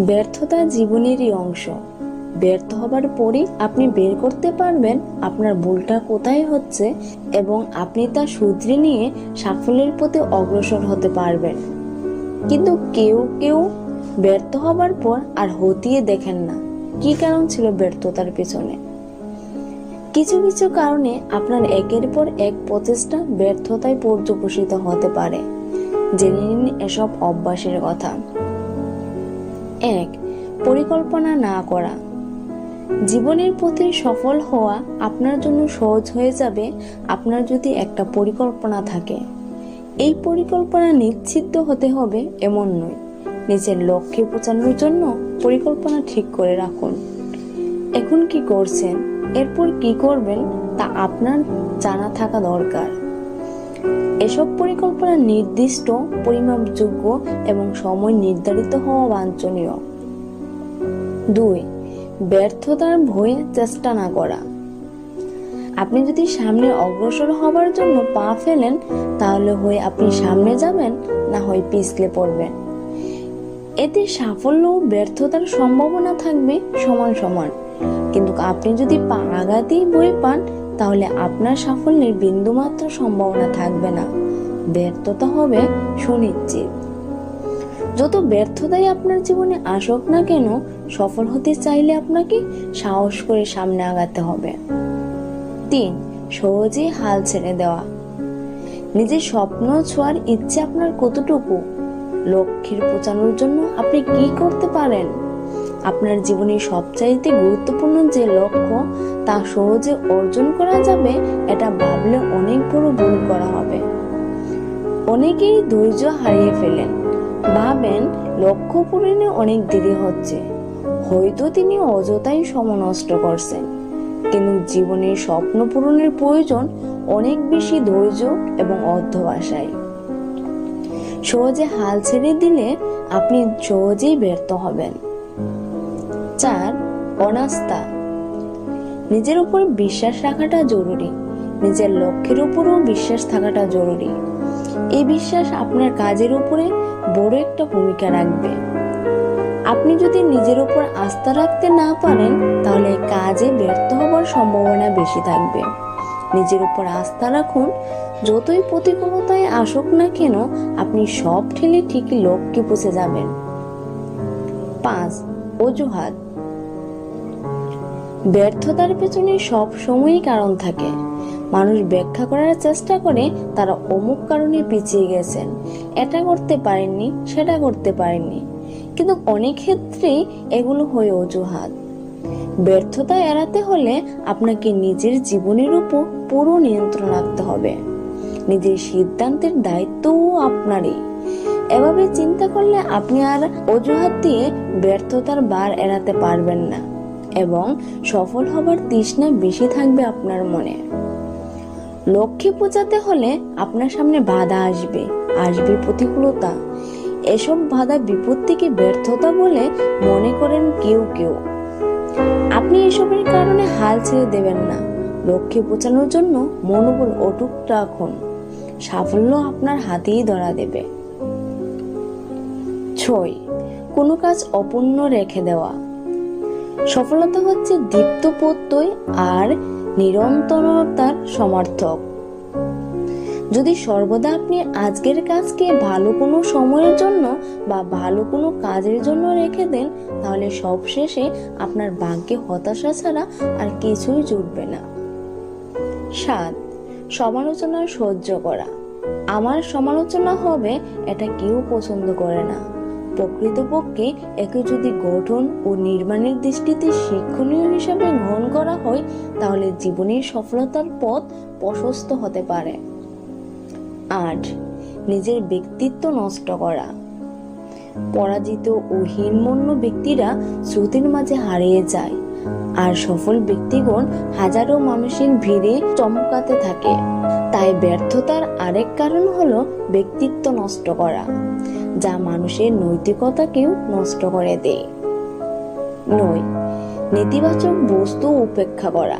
ব্যর্থতা জীবনেরই অংশ। ব্যর্থ হবার পরই আপনি বের করতে পারবেন আপনার ভুলটা কোথায় হচ্ছে এবং আপনি তা শুধরে নিয়ে সাফল্যের পথে অগ্রসর হতে পারবেন। কিন্তু কেউ কেউ ব্যর্থ হবার পর আর হতিয়ে দেখেন না। কি কারণ ছিল ব্যর্থতার পেছনে? কিছু কিছু কারণে আপনার একের পর এক প্রচেষ্টা ব্যর্থতায় পর্যবসিত হতে পারে। জেনে নিন এসব অভ্যাসের কথা। এক, পরিকল্পনা না করা। জীবনের প্রতি সফল হওয়া আপনার জন্য সহজ হয়ে যাবে, আপনার যদি একটা পরিকল্পনা থাকে। এই পরিকল্পনা নিশ্চিত হতে হবে এমন নয়। নিজের লক্ষ্যে পৌঁছানোর জন্য পরিকল্পনা ঠিক করে রাখুন। এখন কি করছেন? এরপর কি করবেন? তা আপনার জানা থাকা দরকার। এসব পরিকল্পনা নির্দিষ্ট, পরিমাপযোগ্য এবং সময় নির্ধারিত হওয়া বাঞ্ছনীয়। দুই, ব্যর্থতার ভয়ে চেষ্টা না করা। আপনি যদি সামনে অগ্রসর হবার জন্য পা ফেলেন, তাহলে হয়ে আপনি সামনে যাবেন, না হয় পিছলে পড়বেন। এতে সাফল্য ও ব্যর্থতার সম্ভাবনা থাকবে সমান সমান। কিন্তু আপনি যদি পা আগাতেই বই পান তাহলে আপনার সাফল্যের বিন্দুমাত্র সম্ভাবনা থাকবে না। ব্যর্থতা হবে সুনিশ্চিত। যত ব্যর্থতাই আপনার জীবনে আসুক না কেন, সফল হতে চাইলে আপনাকে সাহস করে সামনে আগাতে হবে। তিন, সহজেই হাল ছেড়ে দেওয়া। নিজের স্বপ্ন ছোঁয়ার ইচ্ছে আপনার কতটুকু? লক্ষ্যের পৌঁছানোর জন্য আপনি কি করতে পারেন? আপনার জীবনের সবচাইতে গুরুত্বপূর্ণ যে লক্ষ্য তা সহজে অর্জন করা যাবে, এটা ভাবলে অনেক বড় ভুল করা হবে। অনেকেই ধৈর্য হারিয়ে ফেলেন। ভাবেন লক্ষ্য পূরণে অনেক দেরি হচ্ছে। হয়তো তিনি অযথাই সময় নষ্ট করছেন। কিন্তু জীবনের স্বপ্ন পূরণের প্রয়োজন অনেক বেশি ধৈর্য এবং অধ্যবসায়। সহজে হাল ছেড়ে দিলে আপনি সহজেই ব্যর্থ হবেন। চার, অনাস্থা। নিজের উপর বিশ্বাস রাখাটা জরুরি। নিজের লক্ষ্যের উপরও বিশ্বাস থাকাটা জরুরি। এই বিশ্বাস আপনার কাজের উপরে বড় একটা ভূমিকা রাখবে। আপনি যদি নিজের উপর আস্থা রাখতে না পারেন, তাহলে কাজে ব্যর্থ হবার সম্ভাবনা বেশি থাকবে। নিজের উপর আস্থা রাখুন, যতই প্রতিকূলতায় আসুক না কেন, আপনি সব ঠেলে ঠিকই লক্ষ্যে পৌঁছে যাবেন। পাঁচ, অজুহাত। ব্যর্থতার পেছনে সব সময়ই কারণ থাকে। মানুষ ব্যাখ্যা করার চেষ্টা করে, তারা অমুক কারণে পিছিয়ে গেছেন। এটা করতে পারেননি, সেটা করতে পারেননি। কিন্তু অনেক ক্ষেত্রেই এগুলো হয়ে অজুহাত। ব্যর্থতা এড়াতে হলে আপনাকে নিজের জীবনের উপর পুরো নিয়ন্ত্রণ রাখতে হবে। নিজের সিদ্ধান্তের দায়িত্বও আপনারই। এভাবে চিন্তা করলে আপনি আর অজুহাত দিয়ে ব্যর্থতার বার এড়াতে পারবেন না। এবং সফল হবার তৃষ্ণা বেশি থাকবে আপনার মনে। লক্ষ্যে পৌঁছাতে হলে আপনার সামনে বাধা আসবে আসবে প্রতিকূলতা। এসব বাধা বিপত্তিকে ব্যর্থতা বলে মনে করেন কেউ কেউ। আপনি এসবের কারণে হাল ছেড়ে দেবেন না। লক্ষ্যে পৌঁছানোর জন্য মনোবল অটুট রাখুন। সাফল্য আপনার হাতেই ধরা দেবে। ছয়, কোনো কাজ অপূর্ণ রেখে দেওয়া। সফলতা হচ্ছে দীপ্ত প্রত্যয় আর নিরন্তরতার সমর্থক। যদি সর্বদা আপনি আজকের কাজকে ভালো কোনো সময়ের জন্য বা ভালো কোনো কাজের জন্য রেখে দেন, তাহলে সবশেষে আপনার ভাগ্যে হতাশা ছাড়া আর কিছুই জুটবে না। সাত, সমালোচনা সহ্য করা। আমার সমালোচনা হবে, এটা কেউ পছন্দ করে না। প্রকৃতপক্ষে একে যদি গঠন ও নির্মাণের দৃষ্টিতে শিক্ষণীয় হিসাবে গ্রহণ করা হয়, তাহলে জীবনের সফলতার পথ প্রশস্ত হতে পারে। আট, নিজের ব্যক্তিত্ব নষ্ট করা। পরাজিত ও হীনমন্য ব্যক্তিরা স্রোতের মাঝে হারিয়ে যায়, আর সফল ব্যক্তিগণ হাজারো মানুষের ভিড়ে চমকাতে থাকে। তাই ব্যর্থতার আরেক কারণ হলো ব্যক্তিত্ব নষ্ট করা, যা মানুষের নৈতিকতাকেও নষ্ট করে দেয়। নয়, নেতিবাচক বস্তু উপেক্ষা করা।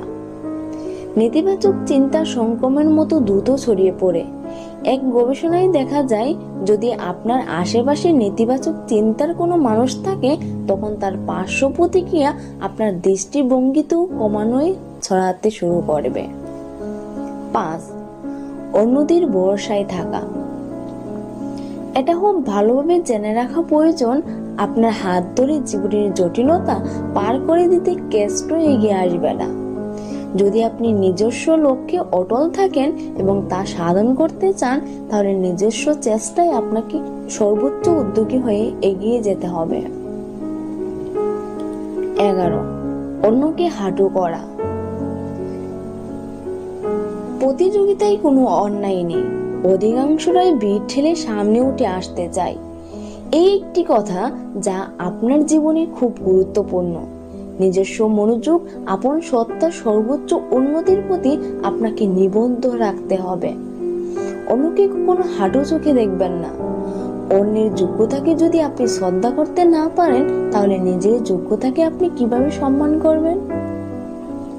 নেতিবাচক চিন্তা সংক্রমণের মতো দ্রুত ছড়িয়ে পড়ে। এক গবেষণায় দেখা যায়, যদি আপনার আশেপাশে নেতিবাচক চিন্তার কোনো মানুষ থাকে, তখন তার পার্শ্ব প্রতিক্রিয়া আপনার দৃষ্টিভঙ্গিতেও কমানোয় ছড়াতে শুরু করবে। পাঁচ অন্যদের ভরসায় থাকা। এটা খুব ভালোভাবে জেনে রাখা প্রয়োজন। আপনার হাত ধরে জীবনের জটিলতা পার করে দিতে কেষ্ট এগিয়ে আসবে না। যদি আপনি নিজস্ব লক্ষ্যে অটল থাকেন এবং তা সাধন করতে চান, তাহলে নিজস্ব চেষ্টায় আপনাকে সর্বোচ্চ উদ্যোগী হয়ে এগিয়ে যেতে হবে। এগারো। অন্যকে হাঁটু করা। প্রতিযোগিতায় কোনো অন্যায় নেই। অধিকাংশরাই ভিড় ঠেলে সামনে উঠে আসতে চায়। এই একটি কথা যা আপনার জীবনে খুব গুরুত্বপূর্ণ। নিজস্ব মনোযোগ, আপন সত্তার সর্বোচ্চ উন্নতির প্রতি আপনাকে নিবন্ধ রাখতে হবে। অন্যকে কখনো হাঁটু চোখে দেখবেন না। অন্যের যোগ্যতাকে যদি আপনি শ্রদ্ধা করতে না পারেন, তাহলে নিজের যোগ্যতাকে আপনি কীভাবে সম্মান করবেন?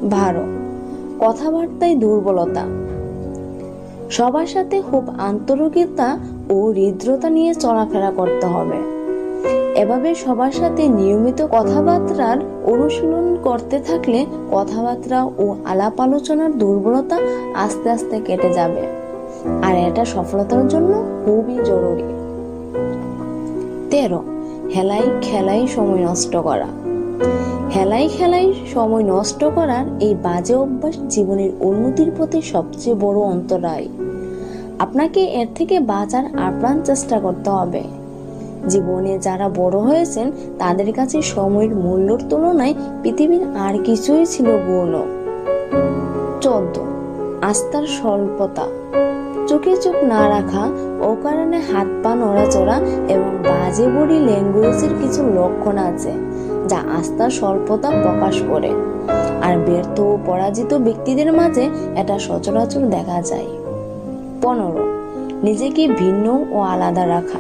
ভারত কথাবার্তায় দুর্বলতা। সবার সাথে খুব আন্তরিকতা ও হৃদ্রতা নিয়ে চলাফেরা করতে হবে। এভাবে সবার সাথে নিয়মিত কথাবার্তার অনুশীলন করতে থাকলে কথাবার্তা ও আলাপ আলোচনার দুর্বলতা আস্তে আস্তে কেটে যাবে। আর এটা সফলতার জন্য খুবই জরুরি। তেরো, হেলাই খেলাই সময় নষ্ট করা। হেলাই খেলাই সময় নষ্ট করার এই বাজে অভ্যাস জীবনের উন্নতির প্রতি সবচেয়ে বড় অন্তরায়। আপনাকে এর থেকে বাঁচার আপ্রাণ চেষ্টা করতে হবে। জীবনে যারা বড় হয়েছেন, তাদের কাছে সময়ের মূল্যর তুলনায় পৃথিবীর আর কিছুই ছিল গৌণ। চোদ্দ। আস্থার স্বল্পতা। চোখে চোখ না রাখা, অকারণে হাত পা নড়াচড়া এবং বাজে বডি ল্যাঙ্গুয়েজের কিছু লক্ষণ আছে, যা আস্থার স্বল্পতা প্রকাশ করে। আর ব্যর্থ ও পরাজিত ব্যক্তিদের মাঝে এটা সচরাচর দেখা যায়। পনেরো। নিজেকে ভিন্ন ও আলাদা রাখা।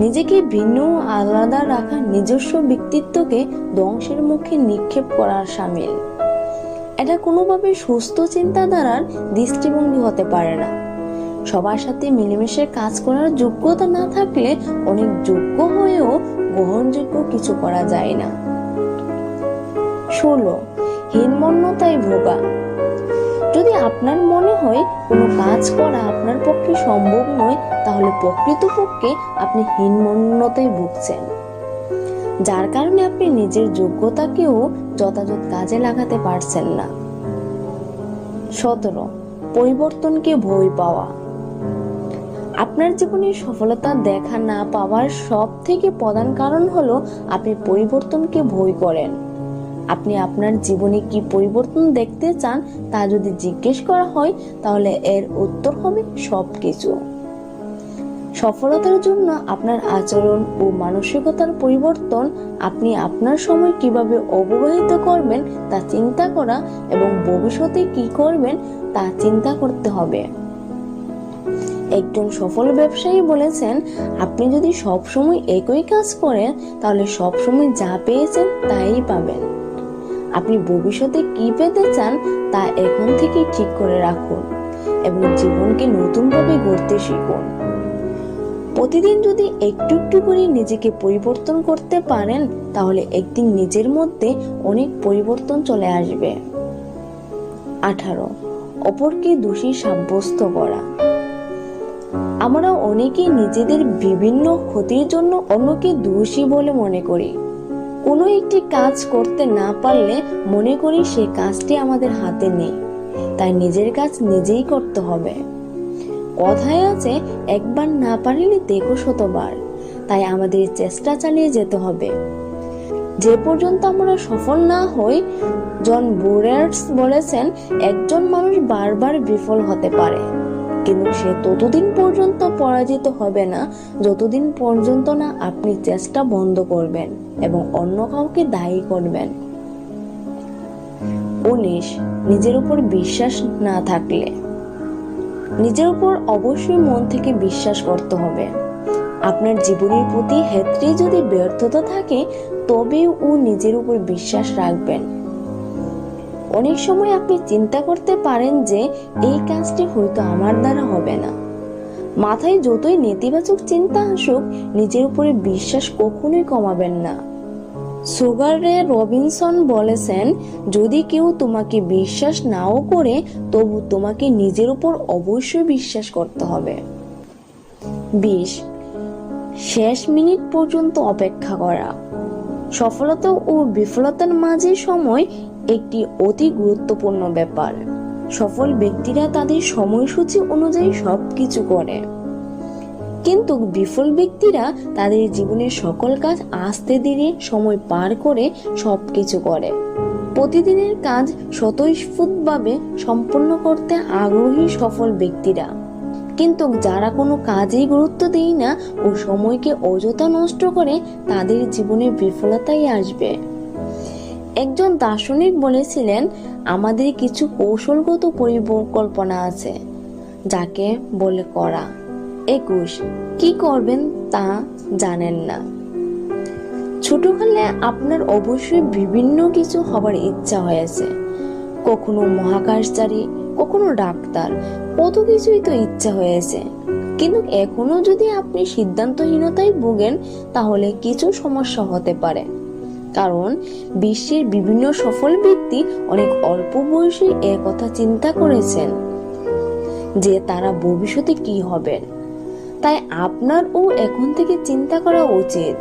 নিজেকে ভিন্ন ও আলাদা রাখা নিজস্ব ব্যক্তিত্বকে ধ্বংসের মুখে নিক্ষেপ করার সামিল। এটা কোনোভাবে সুস্থ চিন্তাধারার দৃষ্টিভঙ্গি হতে পারে না। সবার সাথে মিলেমিশে কাজ করার যোগ্যতা না থাকলে অনেক যোগ্য হয়েও গ্রহণযোগ্য কিছু করা যায় না। ষোলো। হীনমন্যতায় ভোগা। আপনার মনে হয় কোনো কাজ করা আপনার পক্ষে সম্ভব নয়, তাহলে প্রকৃতপক্ষে আপনি হীনমন্যতায় ভুগছেন। যার কারণে আপনি নিজের যোগ্যতাকেও যথাযথ কাজে লাগাতে পারছেন না। সতেরো, পরিবর্তনকে ভয় পাওয়া। আপনার জীবনে সফলতা দেখা না পাওয়ার সব থেকে প্রধান কারণ হলো আপনি পরিবর্তনকে ভয় করেন। আপনি আপনার জীবনে কি পরিবর্তন দেখতে চান তা যদি জিজ্ঞেস করা হয়, তাহলে এর উত্তর হবে সব কিছু সফলতার জন্য আপনার আচরণ ও মানসিকতার পরিবর্তন আপনি আপনার সময় কীভাবে অববাহিত করবেন তা চিন্তা করা এবং ভবিষ্যতে কি করবেন তা চিন্তা করতে হবে। একজন সফল ব্যবসায়ী বলেছেন, আপনি যদি সবসময় একই কাজ করেন, তাহলে সবসময় যা পেয়েছেন তাই পাবেন। আপনি ভবিষ্যতে কি পেতে চান তা এখন থেকে ঠিক করে রাখুন এবং জীবনকে নতুনভাবে গড়তে শিখুন। প্রতিদিন যদি একটু একটু করে নিজেকে পরিবর্তন করতে পারেন, তাহলে একদিন নিজের মধ্যে অনেক পরিবর্তন চলে আসবে। আঠারো, অপরকে দোষী সাব্যস্ত করা। আমরা অনেকেই নিজেদের বিভিন্ন ক্ষতির জন্য অন্যকে দোষী বলে মনে করি। কোনো একটি কাজ করতে না পারলে মনে করি সে কাজটি আমাদের হাতে নেই। তাই নিজের কাজ নিজেই করতে হবে। কথায় আছে, একবার না পারিলে দেখো শতবার। তাই আমাদের চেষ্টা চালিয়ে যেতে হবে। যে পর্যন্ত আমরা সফল না হই, জন বোরার্স বলেছেন, একজন মানুষ বারবার বিফল হতে পারে। কিন্তু সে ততদিন পর্যন্ত পরাজিত হবে না, যতদিন পর্যন্ত না আপনি চেষ্টা বন্ধ করবেন এবং অন্য কাউকে দায়ী করবেন। উনিশ, নিজের উপর বিশ্বাস না থাকলে। নিজের উপর অবশ্যই মন থেকে বিশ্বাস করতে হবে। আপনার জীবনের প্রতি ক্ষেত্রে যদি ব্যর্থতা থাকে, তবেও ও নিজের উপর বিশ্বাস রাখবেন। অনেক সময় আপনি চিন্তা করতে পারেন যে এই কাজটি হয়তো আমার দ্বারা হবে না। মাথায় যতই নেতিবাচক চিন্তা আসুক, নিজের উপরে বিশ্বাস কখনোই কমাবেন না। সুগার রবিনসন বলেছেন, যদি কেউ তোমাকে বিশ্বাস নাও করে, তবু তোমাকে নিজের উপর অবশ্যই বিশ্বাস করতে হবে। বিশ, শেষ মিনিট পর্যন্ত অপেক্ষা করা। সফলতা ও বিফলতার মাঝে সময় একটি অতি গুরুত্বপূর্ণ ব্যাপার। সফল ব্যক্তিরা তাদের সময়সূচি অনুযায়ী সবকিছু করে। কিন্তু বিফল ব্যক্তিরা তাদের জীবনের সকল কাজ আস্তে ধীরে সময় পার করে সবকিছু করে। প্রতিদিনের কাজ স্বতঃস্ফূর্তভাবে সম্পূর্ণ করতে আগ্রহী সফল ব্যক্তিরা। কিন্তু যারা কোনো কাজেই গুরুত্ব দেয় না ও সময়কে অযথা নষ্ট করে, তাদের জীবনে বিফলতাই আসবে। একজন দার্শনিক বলেছিলেন, আমাদের কিছু কৌশলগত পরিকল্পনা আছে, যাকে বলে করা। একুশ, কি করবেন তা জানেন না। ছোটকালে আপনার অবশ্যই বিভিন্ন কিছু হবার ইচ্ছা হয়েছে। কখনো মহাকাশচারী, কখনো ডাক্তার, কত কিছুই তো ইচ্ছা হয়েছে। কিন্তু এখনও যদি আপনি সিদ্ধান্তহীনতায় ভোগেন, তাহলে কিছু সমস্যা হতে পারে। কারণ বিশ্বের বিভিন্ন সফল ব্যক্তি অনেক অল্প বয়সে এ কথা চিন্তা করেছেন যে তারা ভবিষ্যতে কি হবেন। তাই আপনারও এখন থেকে চিন্তা করা উচিত।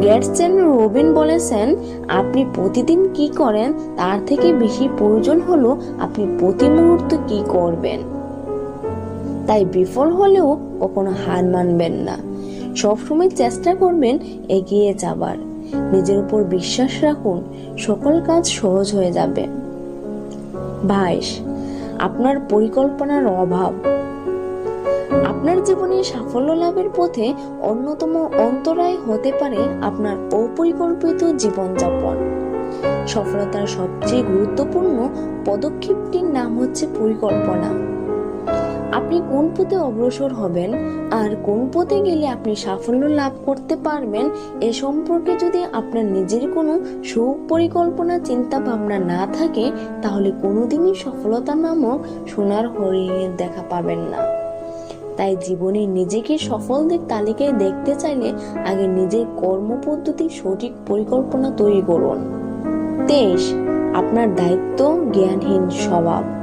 গ্যাটসেন রবিন বলেছেন, আপনি প্রতিদিন কি করেন তার থেকে বেশি প্রয়োজন হলো আপনি প্রতি মুহূর্ত কি করবেন। তাই বিফল হলেও কখনো হার মানবেন না। সবসময় চেষ্টা করবেন এগিয়ে যাবার। নিজের উপর বিশ্বাস রাখুন, সকল কাজ সহজ হয়ে যাবে। বাইশ আপনার পরিকল্পনার অভাব। আপনার জীবনে সাফল্য লাভের পথে অন্যতম অন্তরায় হতে পারে আপনার অপরিকল্পিত জীবনযাপন। সফলতার সবচেয়ে গুরুত্বপূর্ণ পদক্ষেপটির নাম হচ্ছে পরিকল্পনা। আপনি কোন পথে অগ্রসর হবেন আর কোন পথে গেলে আপনি সাফল্য লাভ করতে পারবেন, এ সম্পর্কে যদি আপনার নিজের কোনো সুপরিকল্পনা চিন্তা ভাবনা না থাকে, তাহলে কোনোদিনই সফলতা নামক সোনার হরিণের দেখা পাবেন না। তাই জীবনে নিজেকে সফলদের তালিকায় দেখতে চাইলে আগে নিজের কর্মপদ্ধতি, সঠিক পরিকল্পনা তৈরি করুন। তেইশ, আপনার দায়িত্ব জ্ঞানহীন স্বভাব।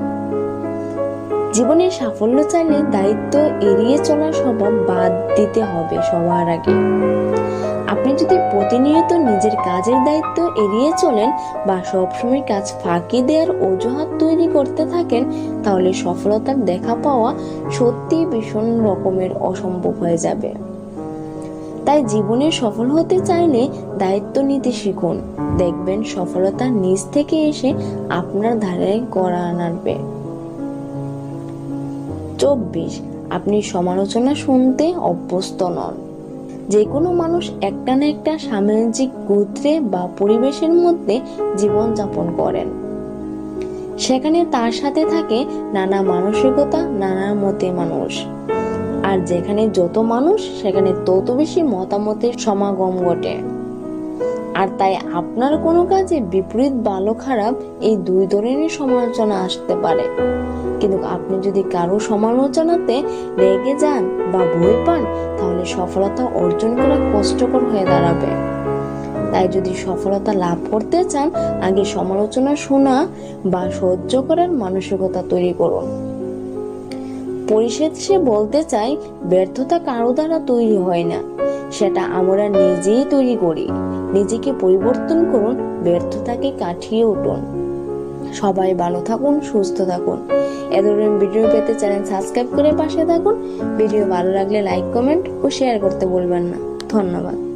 জীবনে সাফল্য চাইলে দায়িত্ব এড়িয়ে চলার স্বভাব বাদ দিতে হবে সবার আগে। আপনি যদি প্রতিনিয়ত নিজের কাজের দায়িত্ব এড়িয়ে চলেন বা সবসময় কাজ ফাঁকি দেওয়ার অজুহাত তৈরি করতে থাকেন, তাহলে সফলতার দেখা পাওয়া সত্যি ভীষণ রকমের অসম্ভব হয়ে যাবে। তাই জীবনে সফল হতে চাইলে দায়িত্ব নিতে শিখুন। দেখবেন সফলতা নিজ থেকে এসে আপনার ধারে গড়া আনাবে চব্বিশ। আপনি সমালোচনা শুনতে অভ্যস্ত নন। যে কোনো মানুষ একটা না একটা সামাজিক গোত্রে বা পরিবেশের মধ্যে জীবনযাপন করেন। সেখানে তার সাথে থাকে নানা মানসিকতা, নানা মতে মানুষ। আর যেখানে যত মানুষ, সেখানে তত বেশি মতামতের সমাগম ঘটে। আর তাই আপনার কোনো কাজে বিপরীত ভালো খারাপ এই দুই ধরনের সমালোচনা আসতে পারে। কিন্তু আপনি যদি কারও সমালোচনাতে রেগে যান বা ভয় পান, তাহলে সফলতা অর্জন করা কষ্টকর হয়ে দাঁড়াবে। তাই যদি সফলতা লাভ করতে চান, আগে সমালোচনা শোনা বা সহ্য করার মানসিকতা তৈরি করুন। পরিশেষে বলতে চাই ব্যর্থতা কারও দ্বারা তৈরি হয় না। সেটা আমরা নিজেই তৈরি করি। নিজেকে পরিবর্তন করুন, ব্যর্থতাকে কাটিয়ে উঠুন। সবাই ভালো থাকুন, সুস্থ থাকুন। এ ধরনের ভিডিও পেতে চ্যানেল সাবস্ক্রাইব করে পাশে থাকুন। ভিডিও ভালো লাগলে লাইক, কমেন্ট ও শেয়ার করতে বলবেন না। ধন্যবাদ।